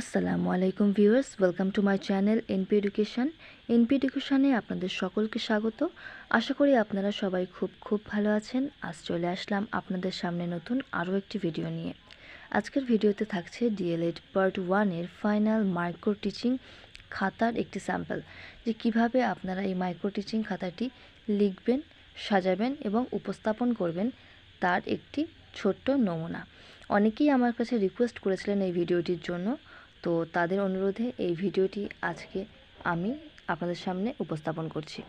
আসসালামু আলাইকুম viewers welcome to my channel NP education NP এডুকেশানে আপনাদের সকলকে স্বাগত। আশা করি আপনারা সবাই খুব খুব ভালো আছেন। আজ চলে আসলাম আপনাদের সামনে নতুন আরও একটি ভিডিও নিয়ে। আজকের ভিডিওতে থাকছে ডিএলএড পার্ট ওয়ানের ফাইনাল মাইক্রো টিচিং খাতার একটি স্যাম্পল যে কীভাবে আপনারা এই মাইক্রো টিচিং খাতাটি লিখবেন, সাজাবেন এবং উপস্থাপন করবেন তার একটি ছোট্ট নমুনা। অনেকেই আমার কাছে রিকোয়েস্ট করেছিলেন এই ভিডিওটির জন্য। তো তাদের অনুরোধে এই ভিডিওটি আজকে আমি আপনাদের সামনে উপস্থাপন করছি।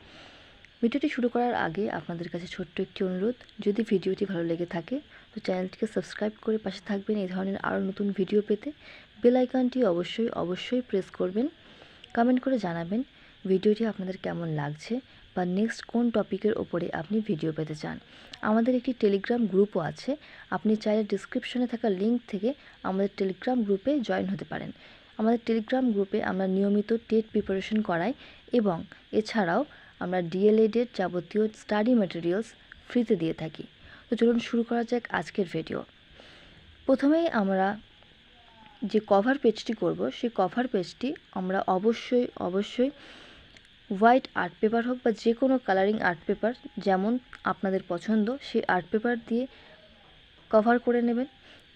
ভিডিওটি শুরু করার আগে আপনাদের কাছে ছোট্ট একটি অনুরোধ, যদি ভিডিওটি ভালো লেগে থাকে, তো চ্যানেলটিকে সাবস্ক্রাইব করে পাশে থাকবেন এই ধরনের আরও নতুন ভিডিও পেতে। বেল আইকনটি অবশ্যই অবশ্যই প্রেস করবেন। কমেন্ট করে জানাবেন ভিডিওটি আপনাদের কেমন লাগছে বা নেক্সট কোন টপিকের ওপরে আপনি ভিডিও পেতে চান। আমাদের একটি টেলিগ্রাম গ্রুপও আছে। আপনি চাইলে ডিসক্রিপশনে থাকা লিঙ্ক থেকে আমাদের টেলিগ্রাম গ্রুপে জয়েন হতে পারেন। আমাদের টেলিগ্রাম গ্রুপে আমরা নিয়মিত টেট প্রিপারেশন করাই এবং এছাড়াও আমরা ডিএলএডের যাবতীয় স্টাডি ম্যাটেরিয়ালস ফ্রিতে দিয়ে থাকি। তো চলুন শুরু করা যাক আজকের ভিডিও প্রথমেই আমরা যে কভার পেজটি করব, সেই কভার পেজটি আমরা অবশ্যই অবশ্যই হোয়াইট আর্ট পেপার হোক বা যে কোনো কালারিং আর্ট পেপার যেমন আপনাদের পছন্দ, সেই আর্ট পেপার দিয়ে কভার করে নেবেন।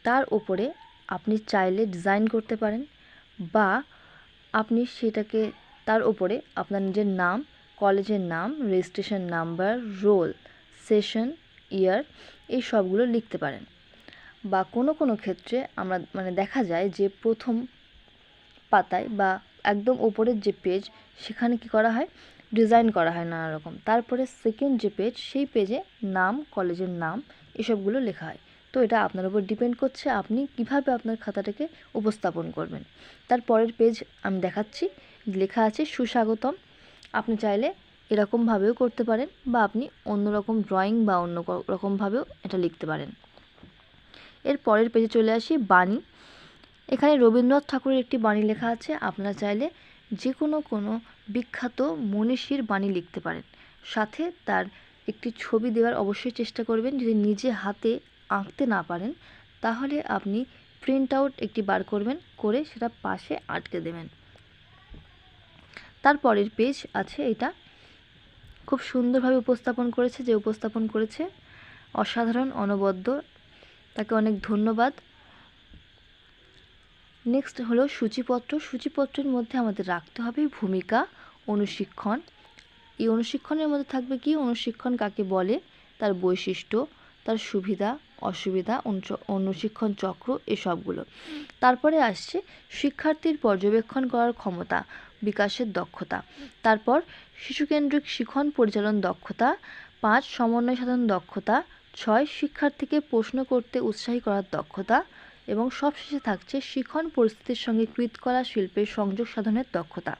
তার ওপরে আপনি চাইলে ডিজাইন করতে পারেন বা আপনি সেটাকে, তার ওপরে আপনার নিজের নাম, কলেজের নাম, registration number, roll, session, year, এই সবগুলো লিখতে পারেন। বা কোনো কোনো ক্ষেত্রে আমরা মানে দেখা যায় যে প্রথম পাতায় বা একদম ওপরের যে পেজ সেখানে কি করা হয়? ডিজাইন করা হয় নানা রকম। তারপরে সেকেন্ড যে পেজ সেই পেজে নাম কলেজের নাম, এসবগুলো লেখা হয়। তো এটা আপনার উপর ডিপেন্ড করছে, আপনি কীভাবে আপনার খাতাটাকে উপস্থাপন করবেন। তার পরের পেজ আমি দেখাচ্ছি। লেখা আছে, সুস্বাগতম। আপনি চাইলে এরকমভাবেও করতে পারেন বা আপনি অন্য রকম ড্রয়িং বা অন্য রকমভাবেও এটা লিখতে পারেন। এর পরের পেজে চলে আসি, বাণী। এখানে রবীন্দ্রনাথ ঠাকুরের একটি বাণী লেখা আছে, আপনারা চাইলে যে কোনো কোনো বিখ্যাত মনীষীর বাণী লিখতে পারেন। সাথে তার একটি ছবি দেওয়ার অবশ্যই চেষ্টা করবেন, যদি নিজে হাতে আঁকতে না পারেন, তাহলে আপনি প্রিন্ট আউট একটি বার করবেন, করে সেটা পাশে আটকে দেবেন। তারপরের পেজ আছে এটা। খুব সুন্দরভাবে উপস্থাপন করেছে, যে উপস্থাপন করেছে, অসাধারণ, অনবদ্য। তাকে অনেক ধন্যবাদ। নেক্সট হলো সূচিপত্র। সূচিপত্রের মধ্যে আমাদের রাখতে হবে ভূমিকা, অনুশিক্ষণ। এই অনুশিক্ষণের মধ্যে থাকবে কি? অনুশিক্ষণ কাকে বলে? তার বৈশিষ্ট্য, তার সুবিধা, অসুবিধা অনুশিক্ষণ চক্র, এসবগুলো। তারপরে আসছে শিক্ষার্থীর পর্যবেক্ষণ করার ক্ষমতা, বিকাশের দক্ষতা। তারপর শিশুকেন্দ্রিক শিখন পরিচালন দক্ষতা। পাঁচ, সমন্বয় সাধন দক্ষতা। ছয়, শিক্ষার্থীকে প্রশ্ন করতে উৎসাহী করার দক্ষতা। এবং সবশেষে থাকছে শিখন পরিস্থিতির সঙ্গে কৃতকলা শিল্পের সংযোগ সাধনের দক্ষতা।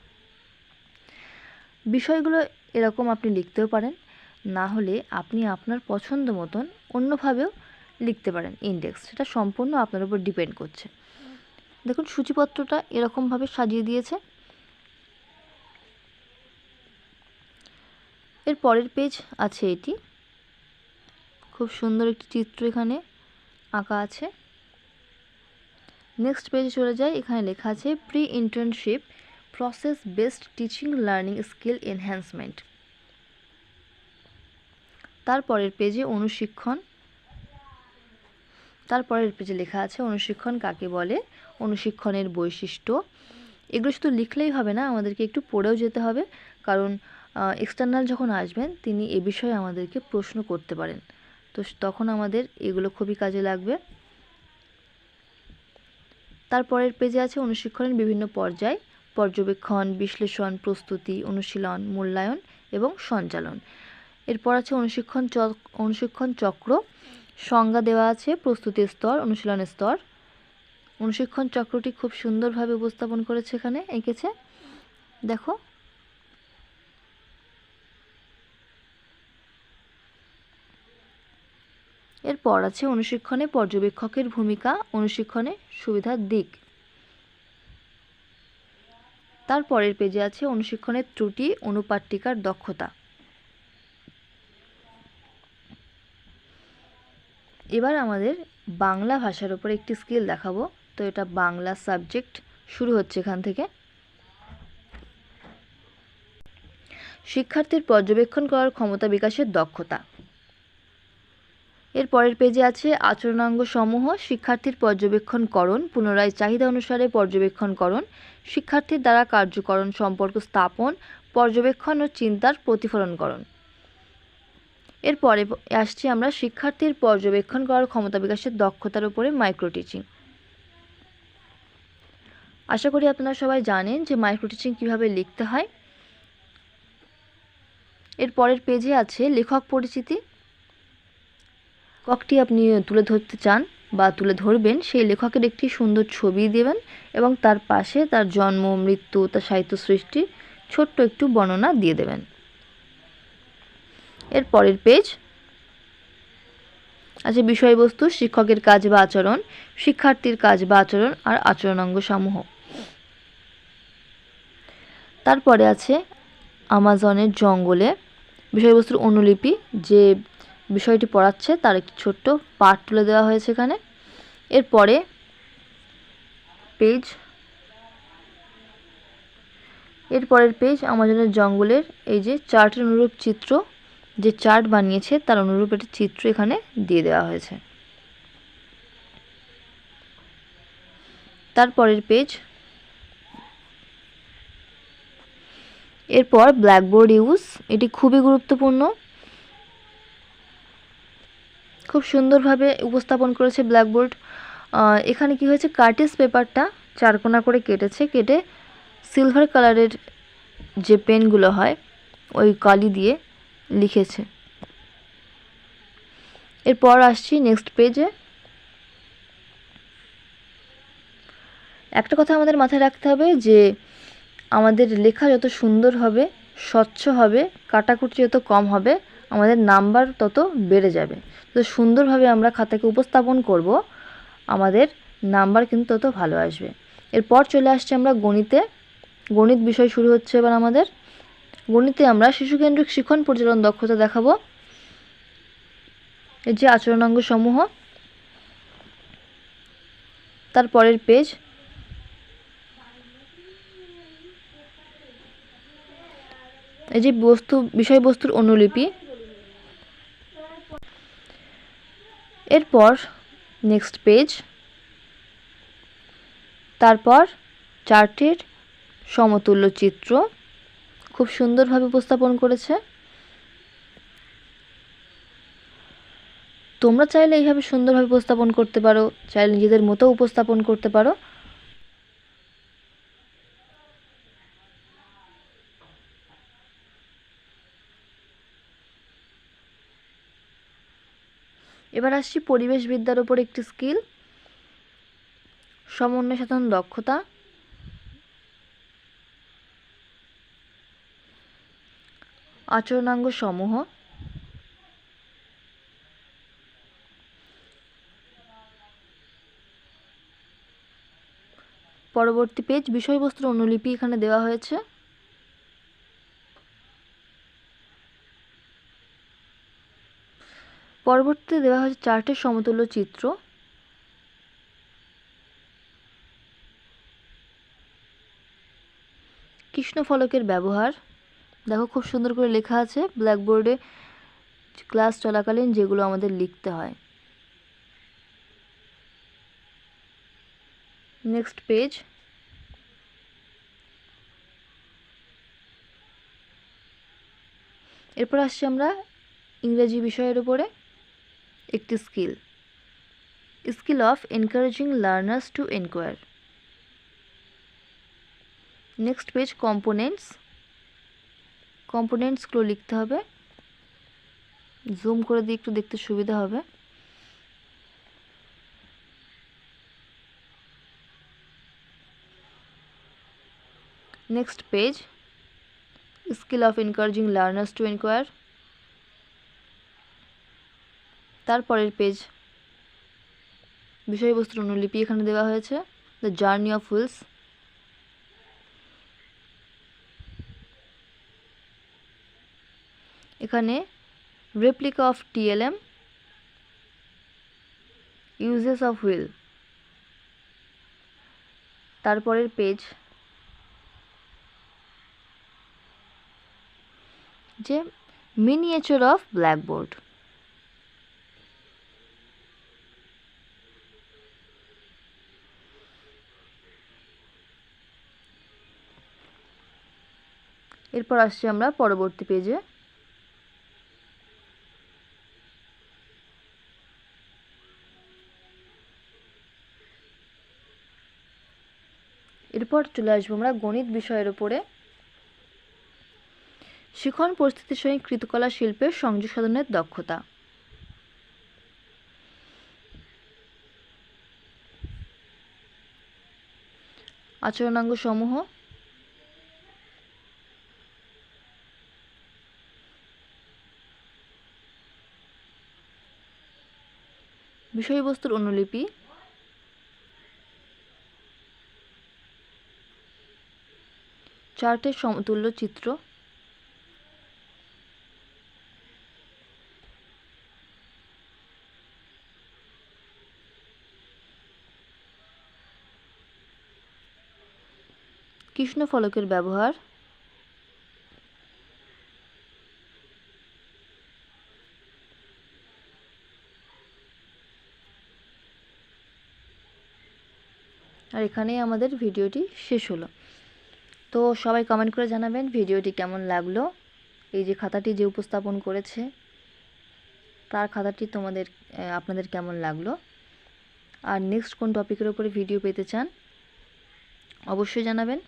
বিষয়গুলো এরকম আপনি লিখতেও পারেন, না হলে আপনি আপনার পছন্দ মতন অন্যভাবেও লিখতে পারেন ইন্ডেক্স সেটা সম্পূর্ণ আপনার উপর ডিপেন্ড করছে। দেখুন, সূচিপত্রটা এরকমভাবে সাজিয়ে দিয়েছে। এর পরের পেজ আছে এটি। খুব সুন্দর একটি চিত্র এখানে আঁকা আছে। নেক্সট পেজে চলে যাই। এখানে লেখা আছে pre internship process based teaching learning skill enhancement তারপরের পেজে অনুশিক্ষণ। তারপরের পেজে লেখা আছে, অনুশিক্ষণ কাকে বলে? অনুশিক্ষণের বৈশিষ্ট্য। এগুলো শুধু লিখলেই হবে না, আমাদেরকে একটু পড়েও যেতে হবে। কারণ এক্সটার্নাল যখন আসবেন, তিনি এ বিষয়ে আমাদেরকে প্রশ্ন করতে পারেন। তো তখন আমাদের এগুলো খুবই কাজে লাগবে। তারপরের পেজে আছে অনুশিক্ষণের বিভিন্ন পর্যায়, পর্যবেক্ষণ, বিশ্লেষণ, প্রস্তুতি, অনুশীলন, মূল্যায়ন এবং সঞ্চালন। এরপর আছে অনুশিক্ষণ অনুশিক্ষণ চক্র। সংজ্ঞা দেওয়া আছে প্রস্তুতির স্তর অনুশীলনের স্তর। অনুশিক্ষণ চক্রটি খুব সুন্দরভাবে উপস্থাপন করেছে এখানে, এঁকেছে। দেখো এরপর আছে অনুশিক্ষণে পর্যবেক্ষকের ভূমিকা, অনুশিক্ষণে সুবিধার দিক। তারপরের পেজে আছে অনুশিক্ষণের ত্রুটি অনুপাট্টিকার দক্ষতা। এবার আমাদের বাংলা ভাষার উপর একটি স্কিল দেখাবো। তো এটা বাংলা সাবজেক্ট শুরু হচ্ছে এখান থেকে। শিক্ষার্থীর পর্যবেক্ষণ করার ক্ষমতা বিকাশের দক্ষতা। এর পরের পেজে আছে আচরণাঙ্গ সমূহ শিক্ষার্থীর পর্যবেক্ষণকরণ, পুনরায় চাহিদা অনুসারে পর্যবেক্ষণকরণ, শিক্ষার্থীর দ্বারা কার্যকরণ সম্পর্ক স্থাপন, পর্যবেক্ষণ ও চিন্তার প্রতিফলনকরণ। এরপরে আসছি আমরা শিক্ষার্থীর পর্যবেক্ষণ করার ক্ষমতা বিকাশের দক্ষতার উপরে মাইক্রো টিচিং আশা করি আপনারা সবাই জানেন যে মাইক্রো টিচিং কীভাবে লিখতে হয়। এর পরের পেজে আছে লেখক পরিচিতি লেখকটি আপনি তুলে ধরতে চান বা তুলে ধরবেন, সেই লেখকের একটি সুন্দর ছবি দেবেন এবং তার পাশে তার জন্ম, মৃত্যু, তার সাহিত্য সৃষ্টি ছোট্ট একটু বর্ণনা দিয়ে দেবেন। এর পরের পেজ। আছে বিষয়বস্তু, শিক্ষকের কাজ বা আচরণ, শিক্ষার্থীর কাজ বা আচরণ আর আচরণাঙ্গ সমূহ তারপরে আছে আমাজনের জঙ্গলে বিষয়বস্তুর অনুলিপি, যে বিষয়টি পড়াচ্ছে, তার একটি ছোট্ট পাঠ তুলে দেওয়া হয়েছে এখানে। এরপরে পেজ, এরপরের পেজ আমাজনের জঙ্গলের এই যে চার্টের অনুরূপ চিত্র, যে চার্ট বানিয়েছে তার অনুরূপ একটি চিত্র এখানে দিয়ে দেওয়া হয়েছে। তারপরের পেজ, এরপর ব্ল্যাকবোর্ড ইউজ, এটি খুবই গুরুত্বপূর্ণ। খুব সুন্দরভাবে উপস্থাপন করেছে ব্ল্যাকবোর্ড। এখানে কি হয়েছে? কার্টিস পেপারটা চারকোনা করে কেটেছে, কেটে সিলভার কালারের যে পেনগুলো হয়, ওই কালি দিয়ে লিখেছে। এরপর আসছি নেক্সট পেজে। একটা কথা আমাদের মাথায় রাখতে হবে যে, আমাদের লেখা যত সুন্দর হবে, স্বচ্ছ হবে, কাটাকুটি যত কম হবে আমাদের নাম্বার তত বেড়ে যাবে। তো সুন্দরভাবে আমরা খাতাকে উপস্থাপন করব, আমাদের নাম্বার কিন্তু তত ভালো আসবে। এরপর চলে আসছে আমরা গণিতে। গণিত বিষয় শুরু হচ্ছে এবার আমাদের। গণিতে আমরা শিশুকেন্দ্রিক শিক্ষণ পরিচালন দক্ষতা দেখাবো। এই যে আচরণাঙ্গ সমূহ। তার পরের পেজ। এই যে বস্তু, বিষয়বস্তুর অনুলিপি। এরপর নেক্সট পেজ তারপর চার্টের সমতুল্য চিত্র, খুব সুন্দরভাবে উপস্থাপন করেছে। তোমরা চাইলে এইভাবে সুন্দরভাবে উপস্থাপন করতে পারো, চাইলে নিজেদের মতো উপস্থাপন করতে পারো। এবার আসছি পরিবেশবিদ্যার ওপর একটি স্কিল সমন্বয় সাধন দক্ষতা। আচরণাঙ্গ সমূহ। পরবর্তী পেজ বিষয়বস্তুর অনুলিপি এখানে দেওয়া হয়েছে। পরবর্তীতে দেওয়া হয়েছে চারটের সমতুল্য চিত্র। কৃষ্ণফলকের ব্যবহার। দেখো খুব সুন্দর করে লেখা আছে ব্ল্যাকবোর্ডে ক্লাস চলাকালীন যেগুলো আমাদের লিখতে হয়। নেক্সট পেজ এরপর আসছি আমরা ইংরেজি বিষয়ের উপরে। একটি skill. Skill of encouraging learners to enquire. Next page components. কম্পোনেন্টসগুলো লিখতে হবে। জুম করে দিয়ে একটু দেখতে সুবিধা হবে। Next page. Skill of encouraging learners to enquire. তারপরের পেজ বিষয়বস্তুর অনুলিপি এখানে দেওয়া হয়েছে দ্য জার্নি অফ হুইলস এখানে replica of TLM uses of wheel তারপরের পেজ যে মিনিয়েচার অফ ব্ল্যাকবোর্ড এরপর আসছি আমরা পরবর্তী পেজে এরপর চলে আসব আমরা গণিত বিষয়ের উপরে। শিখন পরিস্থিতির সঙ্গে কৃতকলা শিল্পের সংযোগ সাধনের দক্ষতা। আচরণাঙ্গ সমূহ বিষয়বস্তুর অনুলিপি। চার্টের সমতুল্য চিত্র। কৃষ্ণ ফলকের ব্যবহার। আর এখানেই আমাদের ভিডিওটি শেষ হলো। তো সবাই কমেন্ট করে জানাবেন ভিডিওটি কেমন লাগল? এই যে খাতাটি যে উপস্থাপন করেছে, তার খাতাটি তোমাদের আপনাদের কেমন লাগল? আর নেক্সট কোন টপিকের উপরে ভিডিও পেতে চান, অবশ্যই জানাবেন।